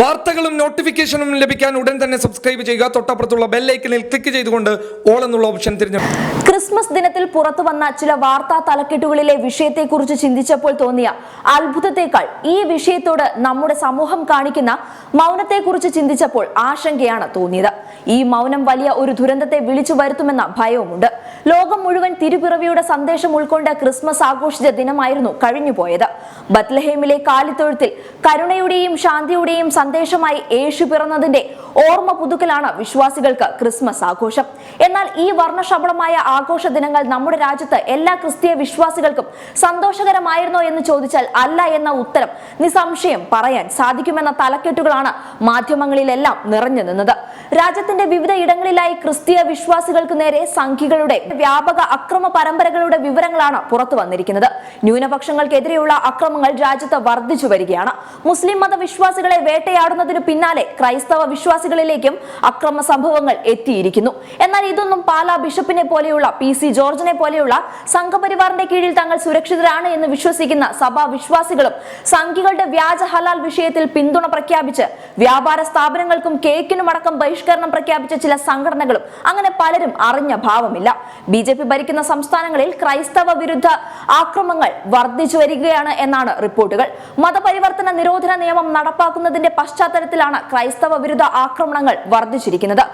വാർത്തകളും നോട്ടിഫിക്കേഷനും ലഭിക്കാൻ ഉടൻ തന്നെ സബ്സ്ക്രൈബ് ചെയ്യുക. തൊട്ടപ്പുറത്തുള്ള ബെല്ലൈക്കനിൽ ക്ലിക്ക് ചെയ്തുകൊണ്ട് ഓൾ എന്നുള്ള ഓപ്ഷൻ തിരഞ്ഞെടുക്കും ക്രിസ്മസ് ദിനത്തിൽ പുറത്തു വന്ന ചില വാർത്താ തലക്കെട്ടുകളിലെ വിഷയത്തെക്കുറിച്ച് ചിന്തിച്ചപ്പോൾ തോന്നിയ അത്ഭുതത്തെക്കാൾ ഈ വിഷയത്തോട് നമ്മുടെ സമൂഹം കാണിക്കുന്ന മൗനത്തെക്കുറിച്ച് ചിന്തിച്ചപ്പോൾ ആശങ്കയാണ് തോന്നിയത്. ഈ മൗനം വലിയ ഒരു ദുരന്തത്തെ വിളിച്ചു വരുത്തുമെന്ന ഭയവുമുണ്ട്. ലോകം മുഴുവൻ തിരുപിറവിയുടെ സന്ദേശം ഉൾക്കൊണ്ട് ക്രിസ്മസ് ആഘോഷിച്ച ദിനമായിരുന്നു കഴിഞ്ഞുപോയത്. ബത്ലഹേമിലെ കാലിത്തൊഴുത്തിൽ കരുണയുടെയും ശാന്തിയുടെയും സന്ദേശമായി യേശു പിറന്നതിന്റെ ഓർമ്മ പുതുക്കലാണ് വിശ്വാസികൾക്ക് ക്രിസ്മസ് ആഘോഷം. എന്നാൽ ഈ വർണശബളമായ ആഘോഷ ദിനങ്ങൾ നമ്മുടെ രാജ്യത്ത് എല്ലാ ക്രിസ്തീയ വിശ്വാസികൾക്കും സന്തോഷകരമായിരുന്നോ എന്ന് ചോദിച്ചാൽ അല്ല എന്ന ഉത്തരം നിസംശയം പറയാൻ സാധിക്കുമെന്ന തലക്കെട്ടുകളാണ് മാധ്യമങ്ങളിലെല്ലാം നിറഞ്ഞു നിന്നത്. രാജ്യത്തിന്റെ വിവിധ ഇടങ്ങളിലായി ക്രിസ്തീയ വിശ്വാസികൾക്ക് നേരെ സംഖ്യകളുടെ വ്യാപക അക്രമ പരമ്പരകളുടെ വിവരങ്ങളാണ് പുറത്തു വന്നിരിക്കുന്നത്. ന്യൂനപക്ഷങ്ങൾക്കെതിരെയുള്ള അക്രമങ്ങൾ രാജ്യത്ത് വർദ്ധിച്ചു വരികയാണ്. മുസ്ലിം മത വിശ്വാസികളെ വേട്ടയാടുന്നതിന് പിന്നാലെ ക്രൈസ്തവ വിശ്വാസികളിലേക്കും അക്രമ സംഭവങ്ങൾ എത്തിയിരിക്കുന്നു. എന്നാൽ ഇതൊന്നും പാലാ ബിഷപ്പിനെ പോലെയുള്ള പി സി ജോർജിനെ പോലെയുള്ള സംഘപരിവാറിന്റെ കീഴിൽ തങ്ങൾ സുരക്ഷിതരാണ് എന്ന് വിശ്വസിക്കുന്ന സഭാ വിശ്വാസികളും സംഘികളുടെ വ്യാജ ഹലാൽ വിഷയത്തിൽ പിന്തുണ പ്രഖ്യാപിച്ച് വ്യാപാര സ്ഥാപനങ്ങൾക്കും കേക്കിനും അടക്കം ബഹിഷ്കരണം പ്രഖ്യാപിച്ച ചില സംഘടനകളും അങ്ങനെ പലരും അറിഞ്ഞ ഭാവമില്ല. ബി ജെ പി ഭരിക്കുന്ന സംസ്ഥാനങ്ങളിൽ ക്രൈസ്തവ വിരുദ്ധ ആക്രമങ്ങൾ വർദ്ധിച്ചു വരികയാണ് എന്നാണ് റിപ്പോർട്ടുകൾ. മതപരിവർത്തന നിരോധന നിയമം നടപ്പാക്കുന്നതിന്റെ പശ്ചാത്തലത്തിലാണ് ക്രൈസ്തവ വിരുദ്ധ ആക്രമണങ്ങൾ വർദ്ധിച്ചിരിക്കുന്നത്.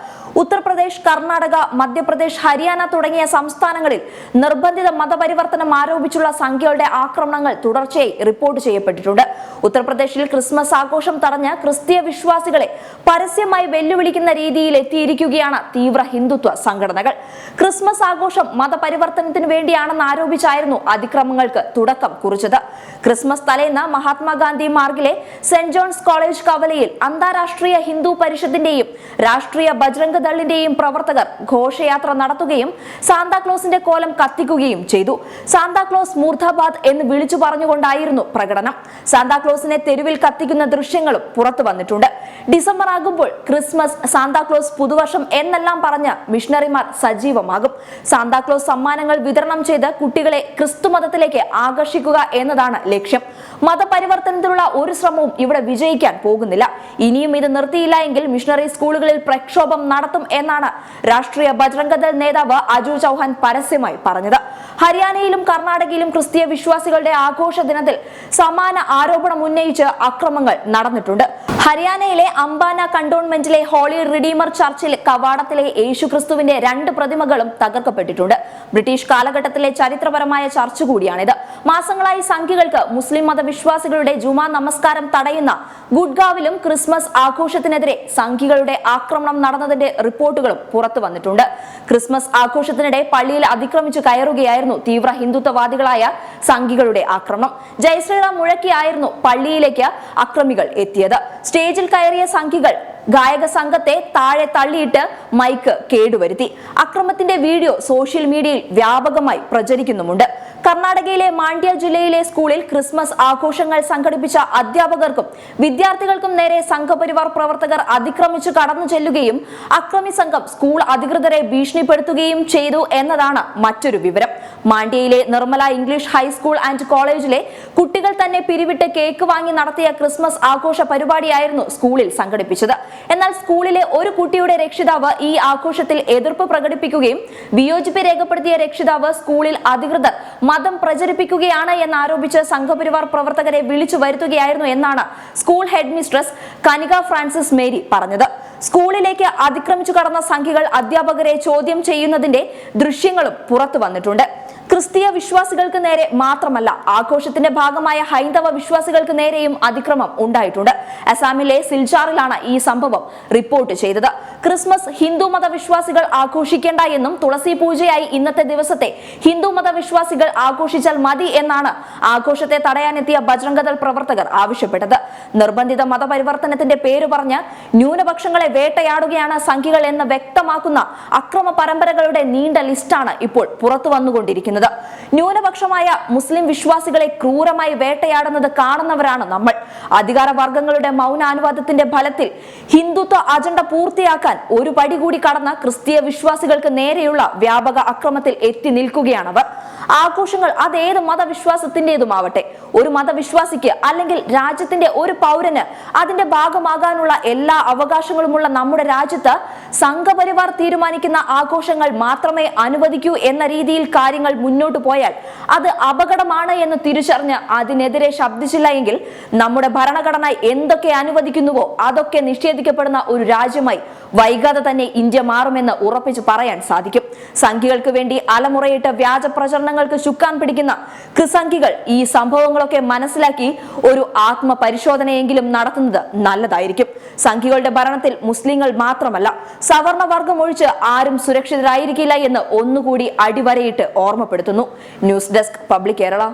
ഉത്തർപ്രദേശ് കർണാടക മധ്യപ്രദേശ് ഹരിയാന തുടങ്ങിയ സംസ്ഥാനങ്ങളിൽ നിർബന്ധിത മതപരിവർത്തനം ആരോപിച്ചുള്ള സംഖ്യകളുടെ ആക്രമണങ്ങൾ തുടർച്ചയായി റിപ്പോർട്ട് ചെയ്യപ്പെട്ടിട്ടുണ്ട്. ഉത്തർപ്രദേശിൽ ക്രിസ്മസ് ആഘോഷം തടഞ്ഞ ക്രിസ്തീയ വിശ്വാസികളെ പരസ്യമായി വെല്ലുവിളിക്കുന്ന രീതിയിൽ എത്തിയിരിക്കുകയാണ് തീവ്ര ഹിന്ദുത്വ സംഘടനകൾ. ക്രിസ്മസ് ആഘോഷം മതപരിവർത്തനത്തിന് വേണ്ടിയാണെന്ന് ആരോപിച്ചായിരുന്നു അതിക്രമങ്ങൾക്ക് തുടക്കം കുറിച്ചത്. ക്രിസ്മസ് തലേന്ന് മഹാത്മാഗാന്ധി മാർഗിലെ സെന്റ് ജോൺസ് കോളേജ് കവലയിൽ അന്താരാഷ്ട്രീയ ഹിന്ദു പരിഷത്തിന്റെയും രാഷ്ട്രീയ ബജ്രംഗ് ദളിന്റെയും പ്രവർത്തകർ ഘോഷയാത്ര നടത്തുകയും സാന്താക്ലോസിന്റെ കോലം കത്തിക്കുകയും ചെയ്തു. സാന്താക്ലോസ് മൂർധാബാദ് എന്ന് വിളിച്ചു പറഞ്ഞുകൊണ്ടായിരുന്നു പ്രകടനം. സാന്താക്ലോസിനെ തെരുവിൽ കത്തിക്കുന്ന ദൃശ്യങ്ങളും പുറത്തു വന്നിട്ടുണ്ട്. ഡിസംബർ ആകുമ്പോൾ ക്രിസ്മസ് സാന്താക്ലോസ് പുതുവർഷം എന്നെല്ലാം പറഞ്ഞ് മിഷണറിമാർ സജീവമാകും. സാന്താക്ലോസ് സമ്മാനങ്ങൾ വിതരണം ചെയ്ത് കുട്ടികളെ ക്രിസ്തു മതത്തിലേക്ക് ആകർഷിക്കുക എന്നതാണ് ലക്ഷ്യം. മതപരിവർത്തനത്തിനുള്ള ഒരു ശ്രമവും ഇവിടെ വിജയിക്കാൻ പോകുന്നില്ല ഇനിയും ഇത് നിർത്തിയില്ല എങ്കിൽ മിഷണറി സ്കൂളുകളിൽ പ്രക്ഷോഭം നടത്തും എന്നാണ് രാഷ്ട്രീയ ബജ്രംഗദൾ നേതാവ് അജു ചൗഹാൻ പരസ്യമായി പറഞ്ഞത്. ഹരിയാനയിലും കർണാടകയിലും ക്രിസ്തീയ വിശ്വാസികളുടെ ആഘോഷ ദിനത്തിൽ സമാന ആരോപണം ഉന്നയിച്ച് അക്രമങ്ങൾ നടന്നിട്ടുണ്ട്. ഹരിയാനയിലെ അംബാന കണ്ടോൺമെന്റിലെ ഹോളി റിഡീമർ ചർച്ചിൽ കവാടത്തിലെ യേശുക്രിസ്തുവിന്റെ രണ്ട് പ്രതിമകളും തകർക്കപ്പെട്ടിട്ടുണ്ട്. ബ്രിട്ടീഷ് കാലഘട്ടത്തിലെ ചരിത്രപരമായ ചർച്ച കൂടിയാണിത്. മാസങ്ങളായി സംഖ്യകൾക്ക് മുസ്ലിം മതവിശ്വാസികളുടെ ജുമാ നമസ്കാരം തടയുന്ന ഗുഡ്ഗാവിലും ക്രിസ്മസ് ആഘോഷത്തിനെതിരെ സംഖ്യകളുടെ ആക്രമണം നടന്നതിന്റെ റിപ്പോർട്ടുകളും പുറത്തു വന്നിട്ടുണ്ട്. ക്രിസ്മസ് ആഘോഷത്തിനിടെ പള്ളിയിൽ അതിക്രമിച്ചു കയറുകയായിരുന്നു തീവ്ര ഹിന്ദുത്വവാദികളായ സംഘികളുടെ ആക്രമണം. ജയശ്രീറാം മുഴക്കിയായിരുന്നു പള്ളിയിലേക്ക് അക്രമികൾ എത്തിയത്. സ്റ്റേജിൽ കയറിയ സംഘികൾ ഗായക സംഘത്തെ താഴെ തള്ളിയിട്ട് മൈക്ക് കേടുവരുത്തി. അക്രമത്തിന്റെ വീഡിയോ സോഷ്യൽ മീഡിയയിൽ വ്യാപകമായി പ്രചരിക്കുന്നുമുണ്ട്. കർണാടകയിലെ മാണ്ഡ്യ ജില്ലയിലെ സ്കൂളിൽ ക്രിസ്മസ് ആഘോഷങ്ങൾ സംഘടിപ്പിച്ച അധ്യാപകർക്കും വിദ്യാർത്ഥികൾക്കും നേരെ സംഘപരിവാർ പ്രവർത്തകർ അതിക്രമിച്ചു കടന്നു ചെല്ലുകയും അക്രമി സംഘം സ്കൂൾ അധികൃതരെ ഭീഷണിപ്പെടുത്തുകയും ചെയ്തു എന്നതാണ് മറ്റൊരു വിവരം. മാണ്ഡ്യയിലെ Nirmala English high school and കോളേജിലെ കുട്ടികൾ തന്നെ പിരിവിട്ട് കേക്ക് വാങ്ങി നടത്തിയ ക്രിസ്മസ് ആഘോഷ പരിപാടിയായിരുന്നു സ്കൂളിൽ സംഘടിപ്പിച്ചത്. എന്നാൽ സ്കൂളിലെ ഒരു കുട്ടിയുടെ രക്ഷിതാവ് ഈ ആഘോഷത്തിൽ എതിർപ്പ് പ്രകടിപ്പിക്കുകയും വിയോജിപ്പ് രേഖപ്പെടുത്തിയ രക്ഷിതാവ് സ്കൂളിൽ അധികൃതർ മതം പ്രചരിപ്പിക്കുകയാണ് എന്നാരോപിച്ച് സംഘപരിവാർ പ്രവർത്തകരെ വിളിച്ചു വരുത്തുകയായിരുന്നു എന്നാണ് school headmistress Kanika Francis Mary പറഞ്ഞത്. സ്കൂളിലേക്ക് അതിക്രമിച്ചു കടന്ന സംഖ്യകൾ അധ്യാപകരെ ചോദ്യം ചെയ്യുന്നതിന്റെ ദൃശ്യങ്ങളും പുറത്തു വന്നിട്ടുണ്ട്. ക്രിസ്തീയ വിശ്വാസികൾക്ക് നേരെ മാത്രമല്ല ആഘോഷത്തിന്റെ ഭാഗമായ ഹൈന്ദവ വിശ്വാസികൾക്ക് നേരെയും അതിക്രമം ഉണ്ടായിട്ടുണ്ട്. അസാമിലെ സിൽചാറിലാണ് ഈ സംഭവം റിപ്പോർട്ട് ചെയ്തത്. ക്രിസ്മസ് ഹിന്ദു മത വിശ്വാസികൾ ആഘോഷിക്കേണ്ട എന്നും തുളസി പൂജയായി ഇന്നത്തെ ദിവസത്തെ ഹിന്ദു മത വിശ്വാസികൾ ആഘോഷിച്ചാൽ മതി എന്നാണ് ആഘോഷത്തെ തടയാനെത്തിയ ബജ്രംഗദൾ പ്രവർത്തകർ ആവശ്യപ്പെട്ടത്. നിർബന്ധിത മതപരിവർത്തനത്തിന്റെ പേര് പറഞ്ഞ് ന്യൂനപക്ഷങ്ങളെ വേട്ടയാടുകയാണ് സംഖ്യകൾ എന്ന് വ്യക്തമാക്കുന്ന അക്രമ പരമ്പരകളുടെ നീണ്ട ലിസ്റ്റാണ് ഇപ്പോൾ പുറത്തു വന്നുകൊണ്ടിരിക്കുന്നത് ന്യൂനപക്ഷമായ മുസ്ലിം വിശ്വാസികളെ ക്രൂരമായി വേട്ടയാടുന്നത് കാണുന്നവരാണ് നമ്മൾ. അധികാര വർഗങ്ങളുടെ മൗനാനുവാദത്തിന്റെ ഫലത്തിൽ ഹിന്ദുത്വ അജണ്ട പൂർത്തിയാക്കാൻ ഒരു പടി കൂടി കടന്ന ക്രിസ്തീയ വിശ്വാസികൾക്ക് നേരെയുള്ള വ്യാപക അക്രമത്തിൽ എത്തി നിൽക്കുകയാണവർ. ആഘോഷങ്ങൾ അതേത് മതവിശ്വാസത്തിന്റേതുമാവട്ടെ ഒരു മതവിശ്വാസിക്ക് അല്ലെങ്കിൽ രാജ്യത്തിന്റെ ഒരു പൗരന് അതിന്റെ ഭാഗമാകാനുള്ള എല്ലാ അവകാശങ്ങളുമുള്ള നമ്മുടെ രാജ്യത്ത് സംഘപരിവാർ തീരുമാനിക്കുന്ന ആഘോഷങ്ങൾ മാത്രമേ അനുവദിക്കൂ എന്ന രീതിയിൽ കാര്യങ്ങൾ മുന്നോട്ട് പോയാൽ അത് അപകടമാണ് എന്ന് തിരിച്ചറിഞ്ഞ് അതിനെതിരെ ശബ്ദിച്ചില്ല എങ്കിൽ നമ്മുടെ ഭരണഘടന എന്തൊക്കെ അനുവദിക്കുന്നുവോ അതൊക്കെ നിഷേധിക്കപ്പെടുന്ന ഒരു രാജ്യമായി വൈകാതെ തന്നെ ഇന്ത്യ മാറുമെന്ന് ഉറപ്പിച്ച് പറയാൻ സാധിക്കും. സംഖ്യകൾക്ക് വേണ്ടി അലമുറയിട്ട് വ്യാജ പ്രചരണങ്ങൾക്ക് ചുക്കാൻ പിടിക്കുന്ന ക്രിസംഖികൾ ഈ സംഭവങ്ങളൊക്കെ മനസ്സിലാക്കി ഒരു ആത്മപരിശോധനയെങ്കിലും നടത്തുന്നത് നല്ലതായിരിക്കും. സംഖ്യകളുടെ ഭരണത്തിൽ മുസ്ലിങ്ങൾ മാത്രമല്ല സവർണ വർഗം ഒഴിച്ച് ആരും സുരക്ഷിതരായിരിക്കില്ല എന്ന് ഒന്നുകൂടി അടിവരയിട്ട് ഓർമ്മപ്പെടുത്തുന്നു. News desk public Kerala.